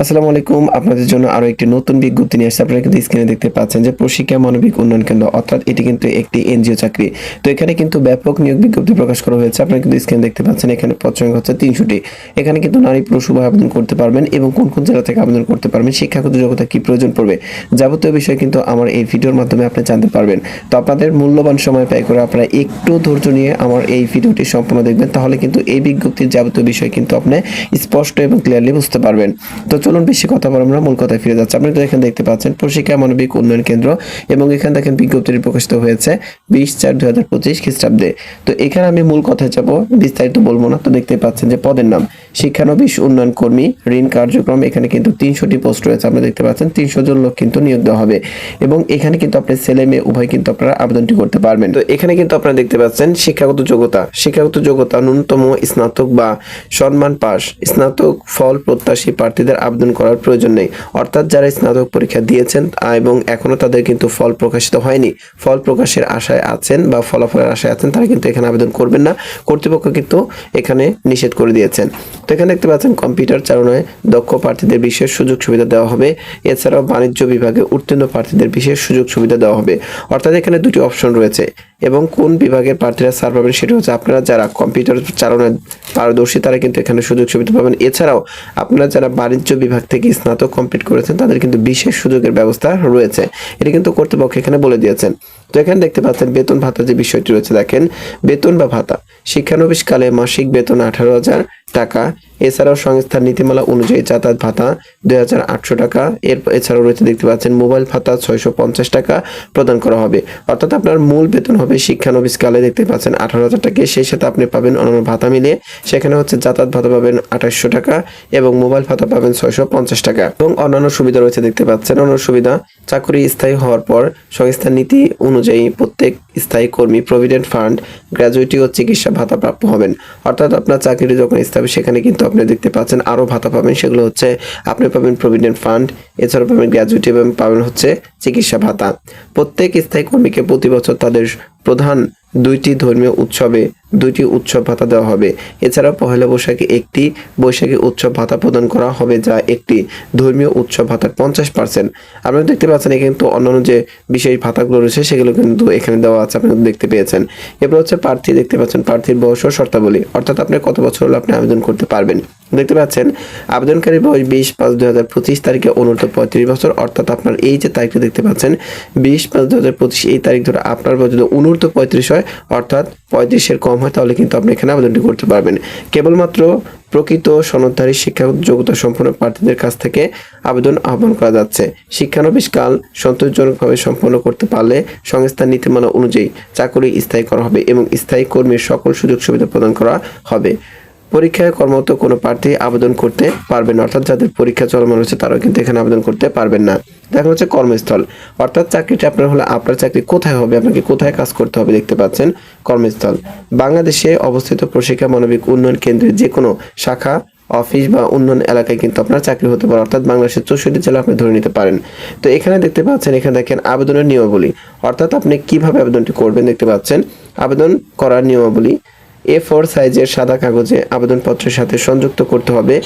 আসসালামু আলাইকুম। আপনাদের জন্য আরও একটি নতুন বিজ্ঞপ্তি নিয়ে আসছে। আপনারা কিন্তু স্ক্রিনে দেখতে পাচ্ছেন যে প্রশিক্ষা মানবিক উন্নয়ন কেন্দ্র, অর্থাৎ এটি কিন্তু একটি এনজিও চাকরি। তো এখানে কিন্তু ব্যাপক নিয়োগ বিজ্ঞপ্তি প্রকাশ করা হয়েছে। আপনারা কিন্তু স্ক্রিনে দেখতে পাচ্ছেন এখানে পদ সংখ্যা হচ্ছে তিনশোটি। এখানে কিন্তু নারী, পুরুষ উভয় আবেদন করতে পারবেন এবং কোন কোন জেলা থেকে আবেদন করতে পারবেন শিক্ষাগত যোগ্যতা কি প্রয়োজন পড়বে যাবতীয় বিষয় কিন্তু আমার এই ভিডিওর মাধ্যমে আপনি জানতে পারবেন। তো আপনাদের মূল্যবান সময় ব্যয় করে আপনারা একটু ধৈর্য নিয়ে আমার এই ভিডিওটি সম্পূর্ণ দেখবেন, তাহলে কিন্তু এই বিজ্ঞপ্তির যাবতীয় বিষয় কিন্তু আপনি স্পষ্ট এবং ক্লিয়ারলি বুঝতে পারবেন। তো চলুন বেশি কথা বলে আমরা মূল কথায় ফিরে যাচ্ছি। আপনি তো এখানে দেখতে পাচ্ছেন প্রশিক্ষা মানবিক উন্নয়ন কেন্দ্র এবং এখানে দেখেন বিজ্ঞপ্তিটি প্রকাশিত হয়েছে বিশ চার দুই হাজার পঁচিশ খ্রিস্টাব্দে। তো এখানে আমি মূল কথায় যাব, বিস্তারিত বলব না। তো দেখতে পাচ্ছেন যে পদের নাম। শিক্ষানবিশ উন্নয়ন কর্মী ঋণ কার্যক্রম, এখানে কিন্তু তিনশোটি পোস্ট রয়েছে, আপনি দেখতে পাচ্ছেন, তিনশো জন লোক কিন্তু নিয়োগ দেওয়া হবে। এবং এখানে কিন্তু আপনার ছেলে মেয়ে, উভয় কিন্তু আপনারা আবেদনটি করতে পারবেন। তো এখানে কিন্তু আপনারা দেখতে পাচ্ছেন শিক্ষাগত যোগ্যতা। শিক্ষাগত যোগ্যতা ন্যূনতম স্নাতক বা সম্মান পাস স্নাতক ফল প্রত্যাশী প্রার্থীদের আবেদন করার প্রয়োজন নেই। অর্থাৎ যারা স্নাতক পরীক্ষা দিয়েছেন এবং এখনও তাদের কিন্তু ফল প্রকাশিত হয়নি, ফল প্রকাশের আশায় আছেন বা ফলাফলের আশায় আছেন, তারা কিন্তু এখানে আবেদন করবেন না। কর্তৃপক্ষ কিন্তু এখানে নিষেধ করে দিয়েছেন। তো এখানে দেখতে পাচ্ছেন, কম্পিউটার চালনায় দক্ষ প্রার্থীদের বিশেষ সুযোগ সুবিধা দেওয়া হবে। এছাড়াও বাণিজ্য বিভাগে উত্তীর্ণ প্রার্থীদের বিশেষ সুযোগ সুবিধা দেওয়া হবে। অর্থাৎ এখানে দুটি অপশন রয়েছে। এবং কোন বিভাগের প্রার্থীরা সার পাবেন সেটা হচ্ছে আপনারা যারা কম্পিউটার চালনায় পারদর্শী, তারা কিন্তু এখানে সুযোগ সুবিধা পাবেন। এছাড়াও আপনারা যারা বাণিজ্য বিভাগ থেকে স্নাতক কমপ্লিট করেছেন, তাদের কিন্তু বিশেষ সুযোগের ব্যবস্থা রয়েছে। এটা কিন্তু কর্তৃপক্ষ এখানে বলে দিয়েছেন। তো এখানে দেখতে পাচ্ছেন, বেতন ভাতা যে বিষয়টি রয়েছে, দেখেন, বেতন বা ভাতা। শিক্ষানবিশকালে মাসিক বেতন আঠারো হাজার টাকা। এছাড়াও সংস্থার নীতিমালা অনুযায়ী যাতায়াত ভাতা দুই হাজার আটশো টাকা। এর এছাড়াও রয়েছে, দেখতে পাচ্ছেন, মোবাইল ভাতা ছয়শো পঞ্চাশ টাকা প্রদান করা হবে। অর্থাৎ আপনার মূল বেতন হবে শিক্ষানবিশকালে, দেখতে পাচ্ছেন, আঠারো হাজার টাকা। সেই সাথে আপনি পাবেন অন্যান্য ভাতা মিলিয়ে। সেখানে হচ্ছে যাতায়াত ভাতা পাবেন আঠাশশো টাকা এবং মোবাইল ভাতা পাবেন ছয়শো পঞ্চাশ টাকা। এবং অন্যান্য সুবিধা রয়েছে, দেখতে পাচ্ছেন, অন্যান্য সুবিধা, চাকরি স্থায়ী হওয়ার পর সংস্থার নীতি অনুযায়ী প্রত্যেক স্থায়ী কর্মী, প্রভিডেন্ট ফান্ড, গ্র্যাজুইটি ও চিকিৎসা ভাতা প্রাপ্য হবেন। অর্থাৎ আপনার চাকরি যখন হবে সেখানে কিন্তু আপনি দেখতে পাচ্ছেন আরও ভাতা পাবেন। সেগুলো হচ্ছে আপনি পাবেন প্রভিডেন্ট ফান্ড এছাড়াও পাবেন গ্র্যাজুয়েটি এবং পাবেন হচ্ছে চিকিৎসা ভাতা। প্রত্যেক স্থায়ী কর্মীকে প্রতি বছর তাদের প্রধান দুইটি ধর্মীয় উৎসবে দুইটি উৎসব ভাতা দেওয়া হবে। এছাড়াও পহেলা বৈশাখে একটি, বৈশাখী উৎসব ভাতা প্রদান করা হবে যা একটি ধর্মীয় উৎসব ভাতার পঞ্চাশ পার্সেন্ট আপনারা দেখতে পাচ্ছেন এখানে কিন্তু অন্যান্য যে বিশেষ ভাতাগুলো রয়েছে, সেগুলো কিন্তু এখানে দেওয়া আছে আপনি দেখতে পেয়েছেন। এরপর হচ্ছে প্রার্থী, দেখতে পাচ্ছেন প্রার্থীর বয়স ও শর্তাবলী। অর্থাৎ আপনি কত বছর হলে আপনি আবেদন করতে পারবেন। দেখতে পাচ্ছেন, আবেদনকারী বয়স বিশ পাঁচ দুই হাজার পঁচিশ তারিখে অনুর্ধ পঁয়ত্রিশ বছর, অর্থাৎ আপনার এই যে তারিখটা দেখতে পাচ্ছেন, বিশ পাঁচ দু হাজার পঁচিশ এই তারিখ ধরে আপনার বয়স যদি অনুর্ধ পঁয়ত্রিশ হয়, অর্থাৎ পঁয়ত্রিশের কম হয়, তাহলে কিন্তু আপনি এখানে আবেদনটি করতে পারবেন। কেবলমাত্র প্রকৃত সনদধারী শিক্ষা যোগ্যতা সম্পন্ন প্রার্থীদের কাছ থেকে আবেদন আহ্বান করা যাচ্ছে। শিক্ষানবিশ কাল সন্তোষজনকভাবে সম্পন্ন করতে পারলে সংস্থার নীতিমালা অনুযায়ী চাকরি স্থায়ী করা হবে এবং স্থায়ী কর্মীর সকল সুযোগ সুবিধা প্রদান করা হবে। পরীক্ষায় কর্মরত কোনো প্রার্থী আবেদন করতে পারবেন না, অর্থাৎ যাদের পরীক্ষা চলমান রয়েছে তারাও কিন্তু এখানে আবেদন করতে পারবেন না। দেখা হচ্ছে কর্মস্থল, অর্থাৎ চাকরিটা আপনার হলে, আপনার চাকরি কোথায় হবে, আপনাকে কোথায় কাজ করতে হবে দেখতে পাচ্ছেন কর্মস্থল। বাংলাদেশে অবস্থিত প্রশিক্ষা মানবিক উন্নয়ন কেন্দ্রের যে কোনো শাখা, অফিস বা উন্নয়ন এলাকায় কিন্তু আপনার চাকরি হতে পারে, অর্থাৎ বাংলাদেশের চৌষট্টি জেলা আপনি ধরে নিতে পারেন। তো এখানে দেখতে পাচ্ছেন, এখানে দেখেন আবেদনের নিয়মাবলী, অর্থাৎ আপনি কীভাবে আবেদনটি করবেন দেখতে পাচ্ছেন। আবেদন করার নিয়মাবলী এ ফোর সাইজের সাদা কাগজে আবেদনপত্রের সাথে সংযুক্ত করতে হবে।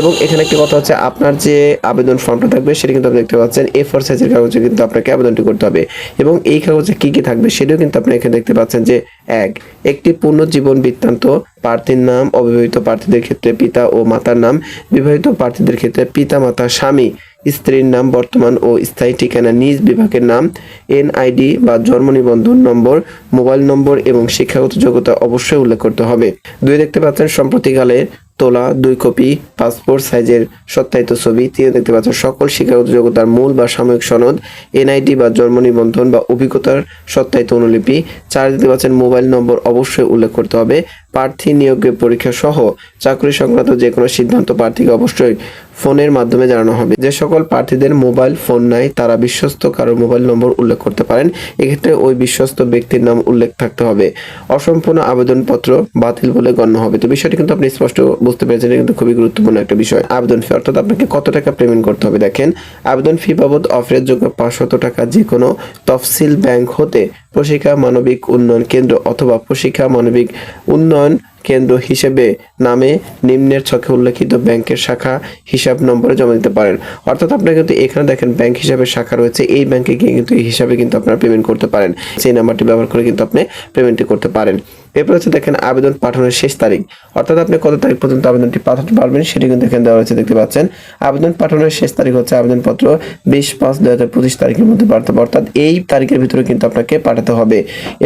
এবং এখানে একটি কথা হচ্ছে, আপনার যে আবেদন ফর্মটা থাকবে, সেটা কিন্তু আপনি দেখতে পাচ্ছেন এ ফোর সাইজের কাগজে কিন্তু আপনাকে আবেদনটি করতে হবে। এবং এই কাগজে কি কি থাকবে, সেটাও কিন্তু আপনি এখানে দেখতে পাচ্ছেন যে এক, একটি পূর্ণ জীবন বৃত্তান্ত প্রার্থীর নাম, অবিবাহিত প্রার্থীদের ক্ষেত্রে পিতা ও মাতার নাম, বিবাহিত প্রার্থীদের ক্ষেত্রে পিতা মাতা স্বামী, স্ত্রীর নাম, বর্তমান ও স্থায়ী ঠিকানা, নিজ বিভাগের নাম, এনআইডি বা জন্ম নিবন্ধন নম্বর, মোবাইল নম্বর এবং শিক্ষাগত যোগ্যতা অবশ্যই উল্লেখ করতে হবে। দুই দেখতে পাচ্ছেন সম্প্রতিকালে তোলা, দুই কপি, পাসপোর্ট, সাইজের সত্যায়িত ছবি তিনি দেখতে পাচ্ছেন সকল শিক্ষাগত যোগ্যতার মূল বা সাময়িক সনদ, এনআইডি বা জন্ম নিবন্ধন বা অভিজ্ঞতার সত্যায়িত অনুলিপি। চার, দেখতে পাচ্ছেন মোবাইল নম্বর অবশ্যই উল্লেখ করতে হবে। প্রার্থী নিয়োগের পরীক্ষা সহ চাকরি সংক্রান্ত যে কোনো সিদ্ধান্ত প্রার্থীকে অবশ্যই ফোনের মাধ্যমে জানানো হবে। যে সকল প্রার্থীদের মোবাইল ফোন নাই, তারা বিশ্বস্ত কারোর মোবাইল নম্বর উল্লেখ করতে পারেন। এক্ষেত্রে ওই বিশ্বস্ত ব্যক্তির নাম উল্লেখ থাকতে হবে। অসম্পূর্ণ আবেদনপত্র বাতিল বলে গণ্য হবে। তো বিষয়টি কিন্তু আপনি স্পষ্ট বুঝতে পেরেছেন কিন্তু খুবই গুরুত্বপূর্ণ একটা বিষয়। আবেদন ফি, অর্থাৎ আপনাকে কত টাকা পেমেন্ট করতে হবে? দেখেন, আবেদন ফি বাবদ অফারের যোগ্য পাঁচশত টাকা যে কোনো তফসিল ব্যাংক হতে প্রশিক্ষা মানবিক উন্নয়ন কেন্দ্র অথবা প্রশিক্ষা মানবিক উন্নয়ন কেন্দ্র হিসেবে নামে নিম্নের ছকে উল্লেখিত ব্যাংকের শাখা হিসাব নম্বরে জমা দিতে পারেন। অর্থাৎ আপনারা কিন্তু এখানে দেখেন ব্যাংক হিসাবে শাখা রয়েছে, এই ব্যাংকে গিয়ে কিন্তু এই হিসাবে কিন্তু আপনারা পেমেন্ট করতে পারেন। সেই নাম্বারটি ব্যবহার করে কিন্তু আপনি পেমেন্টটি করতে পারেন। এরপর হচ্ছে দেখেন আবেদন পাঠানোর শেষ তারিখ। অর্থাৎ আপনি কত তারিখ পর্যন্ত আবেদনটি পাঠাতে পারবেন সেটি কিন্তু এখানে দেওয়া রয়েছে, দেখতে পাচ্ছেন। আবেদন পাঠানোর শেষ তারিখ হচ্ছে আবেদনপত্র বিশ পাঁচ দু হাজার পঁচিশ তারিখের মধ্যে পাঠাতে অর্থাৎ এই তারিখের ভিতরে কিন্তু আপনাকে পাঠাতে হবে।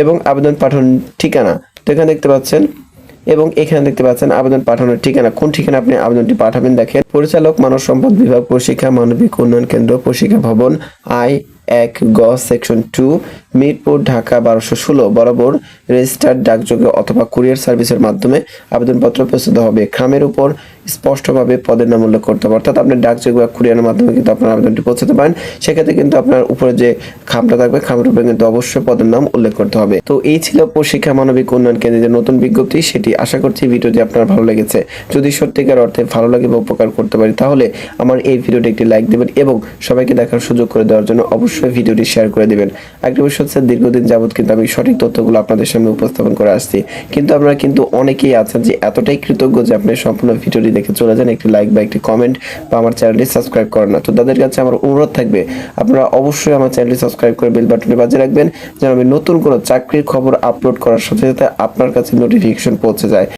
এবং আবেদন পাঠানোর ঠিকানা, তো এখানে দেখতে পাচ্ছেন এবং এখানে দেখতে পাচ্ছেন আবেদন পাঠানোর ঠিকানা। কোন ঠিকানা আপনি আবেদনটি পাঠাবেন দেখেন। পরিচালক মানব সম্পদ বিভাগ প্রশিক্ষা মানবিক উন্নয়ন কেন্দ্র প্রশিক্ষা ভবন আই এক গ সেকশন টু, মিরপুর, ঢাকা বারোশো ষোলো, বরাবর রেজিস্টার্ড ডাকযোগে অথবা কুরিয়ার সার্ভিসের মাধ্যমে আবেদনপত্র প্রস্তুত হবে। খামের উপর স্পষ্টভাবে পদের নাম উল্লেখ করতে হবে। অর্থাৎ আপনি ডাকযোগ বা কুরিয়ারের মাধ্যমে কিন্তু আপনার আবেদনটি পৌঁছাতে পারেন। সেক্ষেত্রে কিন্তু আপনার উপরে যে খামটা থাকবে, খামের উপরে কিন্তু অবশ্যই পদের নাম উল্লেখ করতে হবে। তো এই ছিল প্রশিক্ষা মানবিক উন্নয়ন কেন্দ্রের যে নতুন বিজ্ঞপ্তি, সেটি আশা করছি ভিডিওটি আপনার ভালো লেগেছে। যদি সত্যিকার অর্থে ভালো লাগে বা উপকার করতে পারি, তাহলে আমার এই ভিডিওটি একটি লাইক দেবেন এবং সবাইকে দেখার সুযোগ করে দেওয়ার জন্য অবশ্যই ভিডিওটি শেয়ার করে দিবেন। একটা বিষয় হচ্ছে, দীর্ঘদিন যাবত কিন্তু আমি সঠিক তথ্যগুলো আপনাদের সামনে উপস্থাপন করে আসছি। কিন্তু আপনারা কিন্তু অনেকেই আছেন যে এতটাই কৃতজ্ঞ যে আপনি সম্পূর্ণ ভিডিওটি দেখে চলে যান, একটি লাইক বা একটি কমেন্ট বা আমার চ্যানেলটি সাবস্ক্রাইব করেন না। তো তাদের কাছে আমার অনুরোধ থাকবে, আপনারা অবশ্যই আমার চ্যানেলটি সাবস্ক্রাইব করে বেল বাটনে বাজে রাখবেন, যেন আমি নতুন কোনো চাকরির খবর আপলোড করার সাথে সাথে আপনার কাছে নোটিফিকেশন পৌঁছে যায়।